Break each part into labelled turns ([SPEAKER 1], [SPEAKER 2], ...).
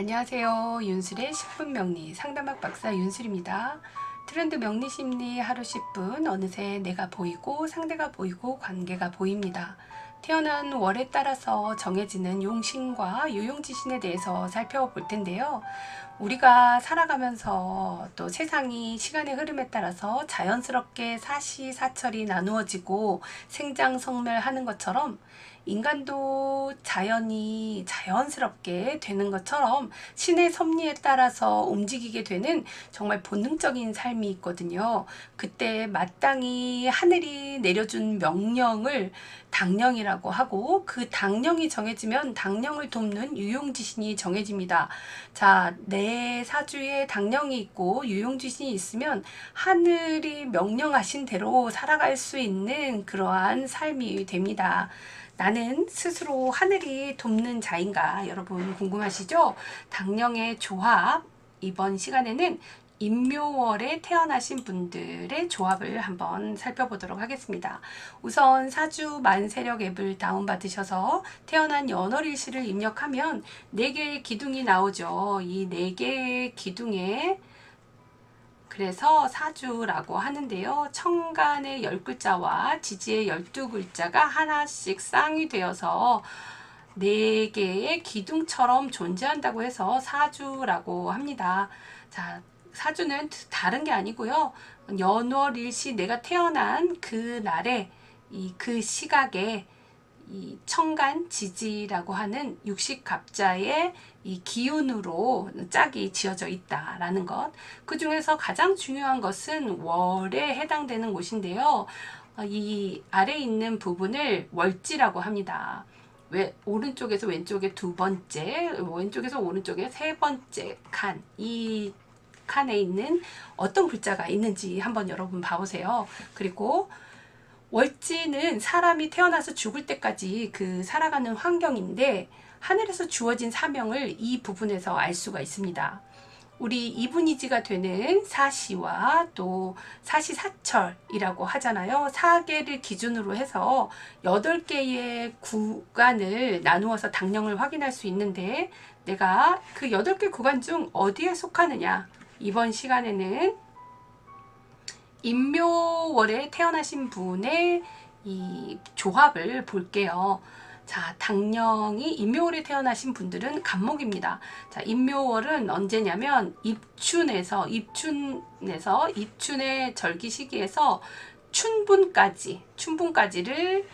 [SPEAKER 1] 안녕하세요. 윤술의 10분 명리 상담학 박사 윤술입니다. 트렌드 명리 심리 하루 10분 어느새 내가 보이고 상대가 보이고 관계가 보입니다. 태어난 월에 따라서 정해지는 용신과 유용지신에 대해서 살펴볼 텐데요. 우리가 살아가면서 또 세상이 시간의 흐름에 따라서 자연스럽게 사시사철이 나누어지고 생장성멸하는 것처럼 인간도 자연이 자연스럽게 되는 것처럼 신의 섭리에 따라서 움직이게 되는 정말 본능적인 삶이 있거든요. 그때 마땅히 하늘이 내려준 명령을 당령이라고 하고 그 당령이 정해지면 당령을 돕는 유용지신이 정해집니다. 자, 내 사주에 당령이 있고 유용지신이 있으면 하늘이 명령하신 대로 살아갈 수 있는 그러한 삶이 됩니다. 나는 스스로 하늘이 돕는 자인가 여러분 궁금하시죠? 당령의 조합 이번 시간에는 임묘월에 태어나신 분들의 조합을 한번 살펴보도록 하겠습니다. 우선 사주 만세력 앱을 다운받으셔서 태어난 연월일시를 입력하면 4개의 기둥이 나오죠. 이 4개의 기둥에 그래서 사주라고 하는데요. 청간의 10글자와 지지의 12글자가 하나씩 쌍이 되어서 네 개의 기둥처럼 존재한다고 해서 사주라고 합니다. 자, 사주는 다른 게 아니고요. 연월 일시 내가 태어난 그 날에 이 그 시각에 이 청간 지지라고 하는 육식갑자의 이 기운으로 짝이 지어져 있다라는 것. 그 중에서 가장 중요한 것은 월에 해당되는 곳인데요. 어, 이 아래 있는 부분을 월지라고 합니다. 왜 오른쪽에서 왼쪽에 두 번째, 왼쪽에서 오른쪽에 세 번째 칸. 이 칸에 있는 어떤 글자가 있는지 한번 여러분 봐보세요. 그리고 월지는 사람이 태어나서 죽을 때까지 그 살아가는 환경인데 하늘에서 주어진 사명을 이 부분에서 알 수가 있습니다. 우리 이분이지가 되는 사시와 또 사시사철이라고 하잖아요. 사계를 기준으로 해서 8개의 구간을 나누어서 당령을 확인할 수 있는데 내가 그 8개 구간 중 어디에 속하느냐 이번 시간에는 임묘월에 태어나신 분의 이 조합을 볼게요. 자, 당령이 임묘월에 태어나신 분들은 간목입니다. 자, 임묘월은 언제냐면 입춘에서 입춘에서 입춘의 절기 시기에서 춘분까지 춘분까지를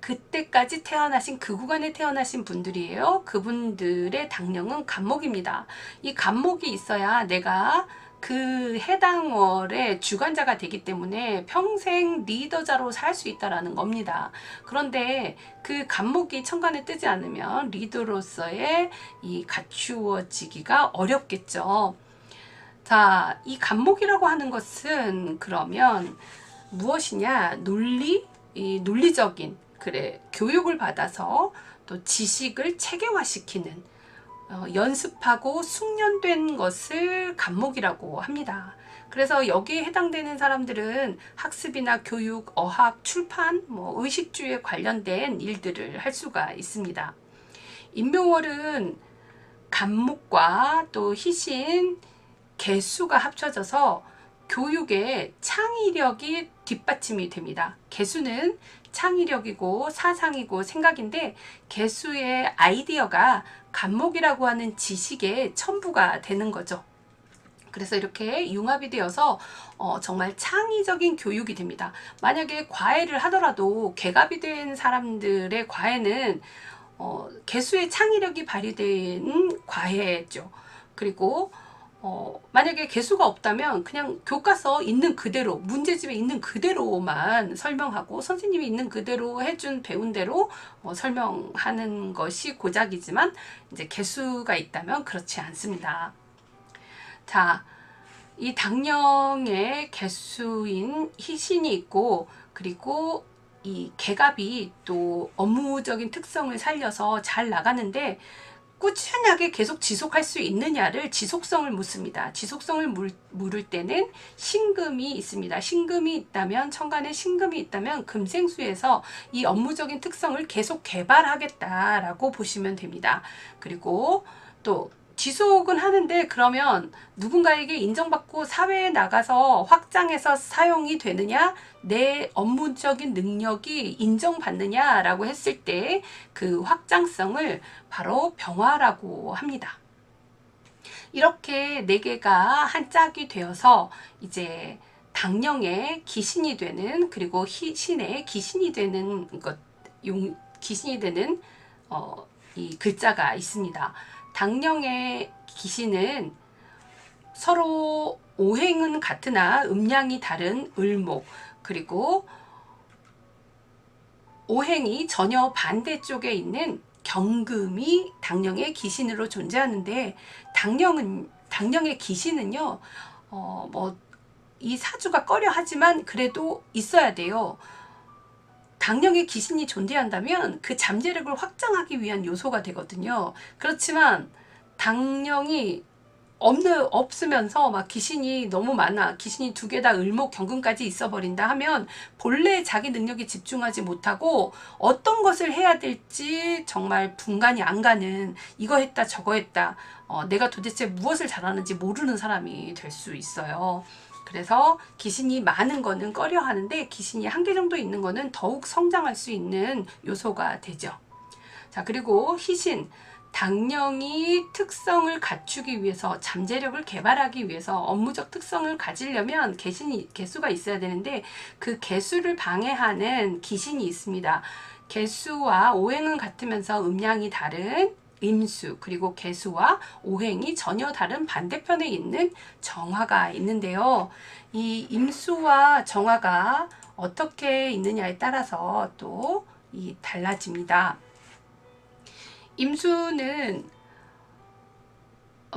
[SPEAKER 1] 그때까지 태어나신 그 구간에 태어나신 분들이에요. 그분들의 당령은 간목입니다. 이 간목이 있어야 내가 그 해당 월의 주관자가 되기 때문에 평생 리더자로 살 수 있다라는 겁니다. 그런데 그 간목이 천간에 뜨지 않으면 리더로서의 이 갖추어지기가 어렵겠죠. 자, 이 간목이라고 하는 것은 그러면 무엇이냐? 논리, 이 논리적인 그래 교육을 받아서 또 지식을 체계화시키는 어, 연습하고 숙련된 것을 간목이라고 합니다. 그래서 여기에 해당되는 사람들은 학습이나 교육, 어학, 출판, 뭐 의식주에 관련된 일들을 할 수가 있습니다. 인묘월은 간목과 또 희신, 개수가 합쳐져서 교육의 창의력이 뒷받침이 됩니다. 개수는 창의력이고 사상이고 생각인데 개수의 아이디어가 간목이라고 하는 지식의 첨부가 되는 거죠. 그래서 이렇게 융합이 되어서 어, 정말 창의적인 교육이 됩니다. 만약에 과외를 하더라도 개갑이 된 사람들의 과외는 어, 개수의 창의력이 발휘된 과외죠. 그리고 어, 만약에 개수가 없다면 그냥 교과서 있는 그대로 문제집에 있는 그대로만 설명하고 선생님이 있는 그대로 해준 배운 대로 어, 설명하는 것이 고작이지만 이제 개수가 있다면 그렇지 않습니다. 자, 이 당령의 개수인 희신이 있고 그리고 이 개갑이 또 업무적인 특성을 살려서 잘 나가는데 꾸준하게 계속 지속할 수 있느냐를 지속성을 묻습니다. 지속성을 물, 물을 때는 신금이 있습니다. 신금이 있다면 천간에 신금이 있다면 금생수에서 이 업무적인 특성을 계속 개발하겠다라고 보시면 됩니다. 그리고 또 지속은 하는데 그러면 누군가에게 인정받고 사회에 나가서 확장해서 사용이 되느냐 내 업무적인 능력이 인정받느냐 라고 했을 때 그 확장성을 바로 병화라고 합니다. 이렇게 네 개가 한 짝이 되어서 이제 당령의 기신이 되는 그리고 희, 신의 기신이 되는 것, 용, 기신이 되는 어, 이 글자가 있습니다. 당령의 기신은 서로 오행은 같으나 음양이 다른 을목 그리고 오행이 전혀 반대쪽에 있는 경금이 당령의 기신으로 존재하는데 당령은 당령의 기신은요 어뭐 이 사주가 꺼려 하지만 그래도 있어야 돼요. 당령의 기신이 존재한다면 그 잠재력을 확장하기 위한 요소가 되거든요. 그렇지만 당령이 없는 없으면서 막 귀신이 너무 많아 귀신이 두 개 다 을목 경금까지 있어 버린다 하면 본래 자기 능력에 집중하지 못하고 어떤 것을 해야 될지 정말 분간이 안 가는 이거 했다 저거 했다 어, 내가 도대체 무엇을 잘하는지 모르는 사람이 될 수 있어요. 그래서 귀신이 많은 거는 꺼려 하는데 귀신이 한 개 정도 있는 거는 더욱 성장할 수 있는 요소가 되죠. 자, 그리고 희신. 당령이 특성을 갖추기 위해서 잠재력을 개발하기 위해서 업무적 특성을 가지려면 개신이 개수가 있어야 되는데 그 개수를 방해하는 기신이 있습니다. 개수와 오행은 같으면서 음양이 다른 임수 그리고 개수와 오행이 전혀 다른 반대편에 있는 정화가 있는데요. 이 임수와 정화가 어떻게 있느냐에 따라서 또 이 달라집니다. 임수는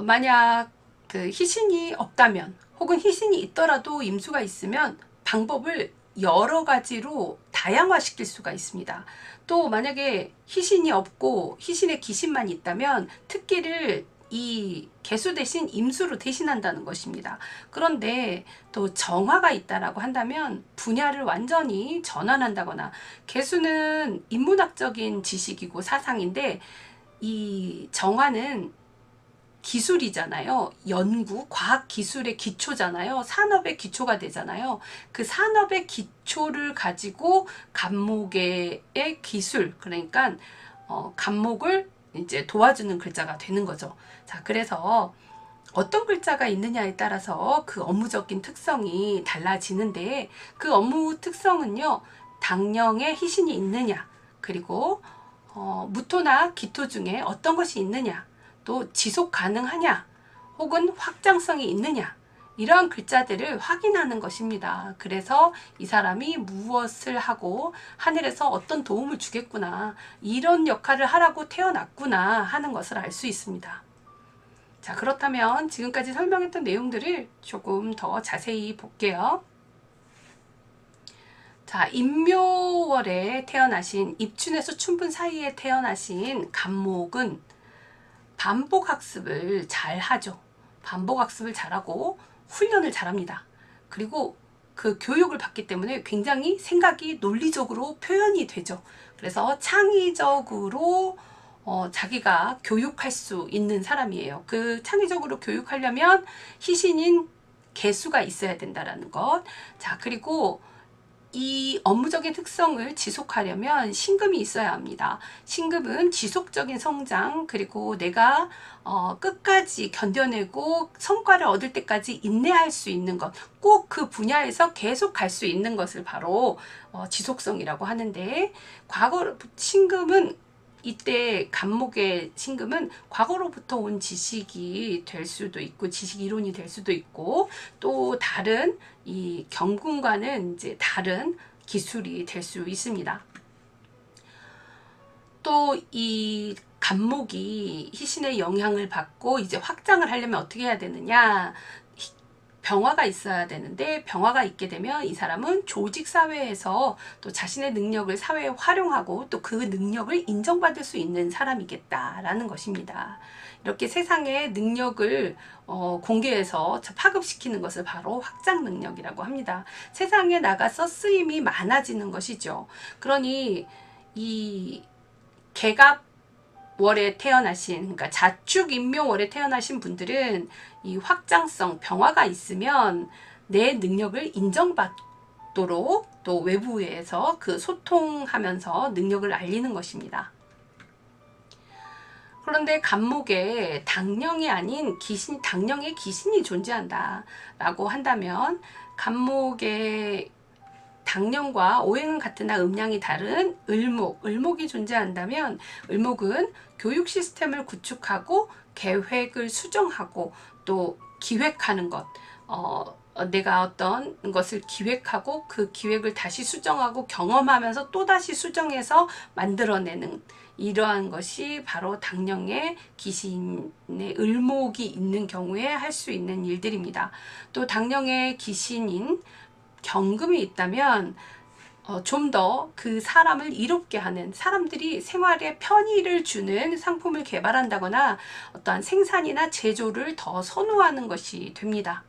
[SPEAKER 1] 만약 그 희신이 없다면 혹은 희신이 있더라도 임수가 있으면 방법을 여러 가지로 다양화시킬 수가 있습니다. 또 만약에 희신이 없고 희신의 기신만 있다면 특기를 이 개수 대신 임수로 대신한다는 것입니다. 그런데 또 정화가 있다라고 한다면 분야를 완전히 전환한다거나 개수는 인문학적인 지식이고 사상인데 이 정화는 기술이잖아요. 연구, 과학 기술의 기초잖아요. 산업의 기초가 되잖아요. 그 산업의 기초를 가지고 감목의 기술, 그러니까 어, 감목을 이제 도와주는 글자가 되는 거죠. 자, 그래서 어떤 글자가 있느냐에 따라서 그 업무적인 특성이 달라지는데 그 업무 특성은요, 당령의 희신이 있느냐, 그리고 어, 무토나 기토 중에 어떤 것이 있느냐, 또 지속 가능하냐, 혹은 확장성이 있느냐, 이러한 글자들을 확인하는 것입니다. 그래서 이 사람이 무엇을 하고 하늘에서 어떤 도움을 주겠구나, 이런 역할을 하라고 태어났구나 하는 것을 알 수 있습니다. 자, 그렇다면 지금까지 설명했던 내용들을 조금 더 자세히 볼게요. 자, 임묘월에 태어나신 입춘에서 춘분 사이에 태어나신 간목은 반복 학습을 잘 하죠. 반복 학습을 잘하고 훈련을 잘합니다. 그리고 그 교육을 받기 때문에 굉장히 생각이 논리적으로 표현이 되죠. 그래서 창의적으로 어, 자기가 교육할 수 있는 사람이에요. 그 창의적으로 교육하려면 희신인 개수가 있어야 된다라는 것. 자, 그리고 이 업무적인 특성을 지속하려면 신금이 있어야 합니다. 신금은 지속적인 성장 그리고 내가 어, 끝까지 견뎌내고 성과를 얻을 때까지 인내할 수 있는 것, 꼭 그 분야에서 계속 갈 수 있는 것을 바로 어, 지속성이라고 하는데 과거 신금은 이때 간목의 신금은 과거로부터 온 지식이 될 수도 있고 지식 이론이 될 수도 있고 또 다른 이 경군과는 이제 다른 기술이 될 수 있습니다. 또 이 간목이 희신의 영향을 받고 이제 확장을 하려면 어떻게 해야 되느냐? 병화가 있어야 되는데 병화가 있게 되면 이 사람은 조직 사회에서 또 자신의 능력을 사회에 활용하고 또 그 능력을 인정받을 수 있는 사람이겠다라는 것입니다. 이렇게 세상의 능력을 어, 공개해서 파급시키는 것을 바로 확장 능력이라고 합니다. 세상에 나가서 쓰임이 많아지는 것이죠. 그러니 이 개갑 월에 태어나신 그러니까 자축 임묘월에 태어나신 분들은 이 확장성 병화가 있으면 내 능력을 인정받도록 또 외부에서 그 소통하면서 능력을 알리는 것입니다. 그런데 간목에 당령이 아닌 귀신, 당령의 귀신이 존재한다 라고 한다면 간목에 당령과 오행은 같으나 음양이 다른 을목, 을목이 존재한다면 을목은 교육 시스템을 구축하고 계획을 수정하고 또 기획하는 것, 어, 어, 내가 어떤 것을 기획하고 그 기획을 다시 수정하고 경험하면서 또 다시 수정해서 만들어내는 이러한 것이 바로 당령의 귀신의 을목이 있는 경우에 할 수 있는 일들입니다. 또 당령의 귀신인 경금이 있다면 어, 좀 더 그 사람을 이롭게 하는 사람들이 생활에 편의를 주는 상품을 개발한다거나 어떠한 생산이나 제조를 더 선호하는 것이 됩니다.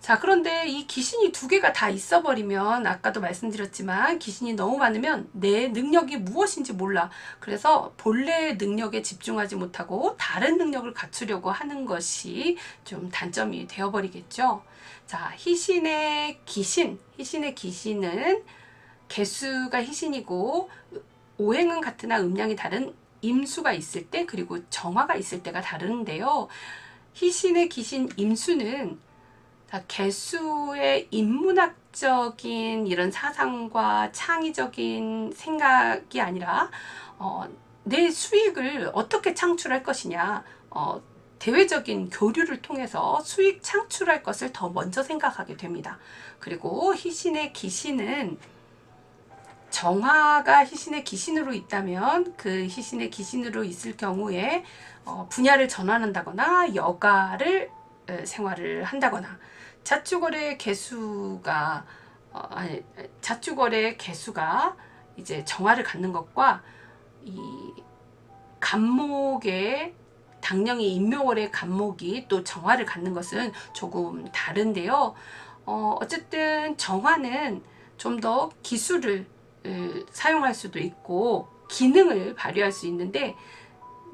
[SPEAKER 1] 자, 그런데 이 귀신이 두 개가 다 있어 버리면, 아까도 말씀드렸지만, 귀신이 너무 많으면 내 능력이 무엇인지 몰라. 그래서 본래의 능력에 집중하지 못하고 다른 능력을 갖추려고 하는 것이 좀 단점이 되어 버리겠죠. 자, 희신의 귀신, 희신의 귀신은 개수가 희신이고, 오행은 같으나 음량이 다른 임수가 있을 때, 그리고 정화가 있을 때가 다른데요. 희신의 귀신 임수는 자, 개수의 인문학적인 이런 사상과 창의적인 생각이 아니라 어, 내 수익을 어떻게 창출할 것이냐 어, 대외적인 교류를 통해서 수익 창출할 것을 더 먼저 생각하게 됩니다. 그리고 희신의 기신은 정화가 희신의 기신으로 있다면 그 희신의 기신으로 있을 경우에 어, 분야를 전환한다거나 여가를 에, 생활을 한다거나 자축월의 개수가 어, 자축월의 개수가 이제 정화를 갖는 것과 이 간목의 당령이 인묘월의 간목이 또 정화를 갖는 것은 조금 다른데요. 어, 어쨌든 정화는 좀 더 기술을 으, 사용할 수도 있고 기능을 발휘할 수 있는데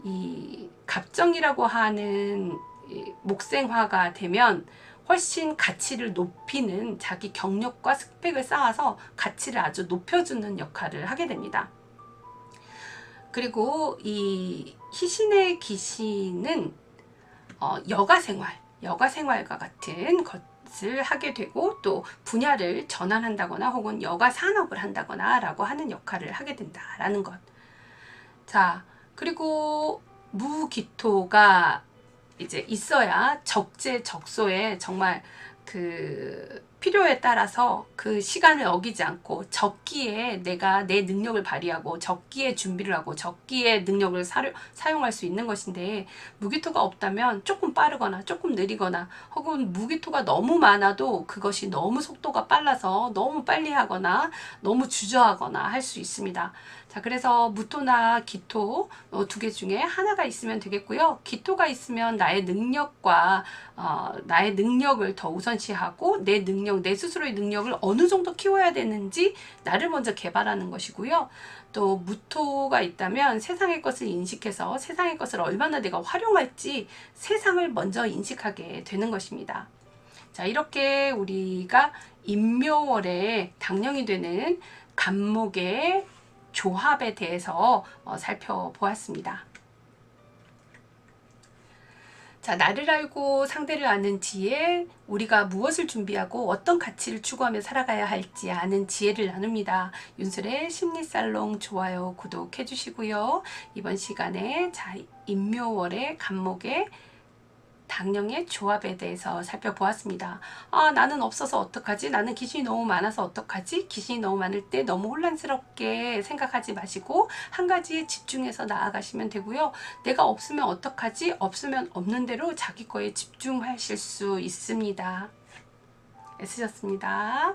[SPEAKER 1] 이 갑정이라고 하는 이 목생화가 되면 훨씬 가치를 높이는 자기 경력과 스펙을 쌓아서 가치를 아주 높여주는 역할을 하게 됩니다. 그리고 이 희신의 기신은 어, 여가 생활, 여가 생활과 같은 것을 하게 되고 또 분야를 전환한다거나 혹은 여가 산업을 한다거나 라고 하는 역할을 하게 된다라는 것. 자, 그리고 무기토가 이제 있어야 적재적소에 정말 그 필요에 따라서 그 시간을 어기지 않고 적기에 내가 내 능력을 발휘하고 적기에 준비를 하고 적기에 능력을 사료, 사용할 수 있는 것인데 무기토가 없다면 조금 빠르거나 조금 느리거나 혹은 무기토가 너무 많아도 그것이 너무 속도가 빨라서 너무 빨리 하거나 너무 주저하거나 할 수 있습니다. 자, 그래서 무토나 기토 어, 두개 중에 하나가 있으면 되겠고요. 기토가 있으면 나의 능력과 어, 나의 능력을 더 우선시하고 내 능력, 내 스스로의 능력을 어느 정도 키워야 되는지 나를 먼저 개발하는 것이고요. 또 무토가 있다면 세상의 것을 인식해서 세상의 것을 얼마나 내가 활용할지 세상을 먼저 인식하게 되는 것입니다. 자, 이렇게 우리가 인묘월에 당령이 되는 간목의 조합에 대해서 어, 살펴보았습니다. 자, 나를 알고 상대를 아는 지혜, 우리가 무엇을 준비하고 어떤 가치를 추구하며 살아가야 할지 아는 지혜를 나눕니다. 윤슬의 심리살롱 좋아요, 구독해 주시고요. 이번 시간에 자, 인묘월의 간목의 당령의 조합에 대해서 살펴보았습니다. 아, 나는 없어서 어떡하지? 나는 귀신이 너무 많아서 어떡하지? 귀신이 너무 많을 때 너무 혼란스럽게 생각하지 마시고 한 가지에 집중해서 나아가시면 되고요. 내가 없으면 어떡하지? 없으면 없는 대로 자기 거에 집중하실 수 있습니다. 애쓰셨습니다.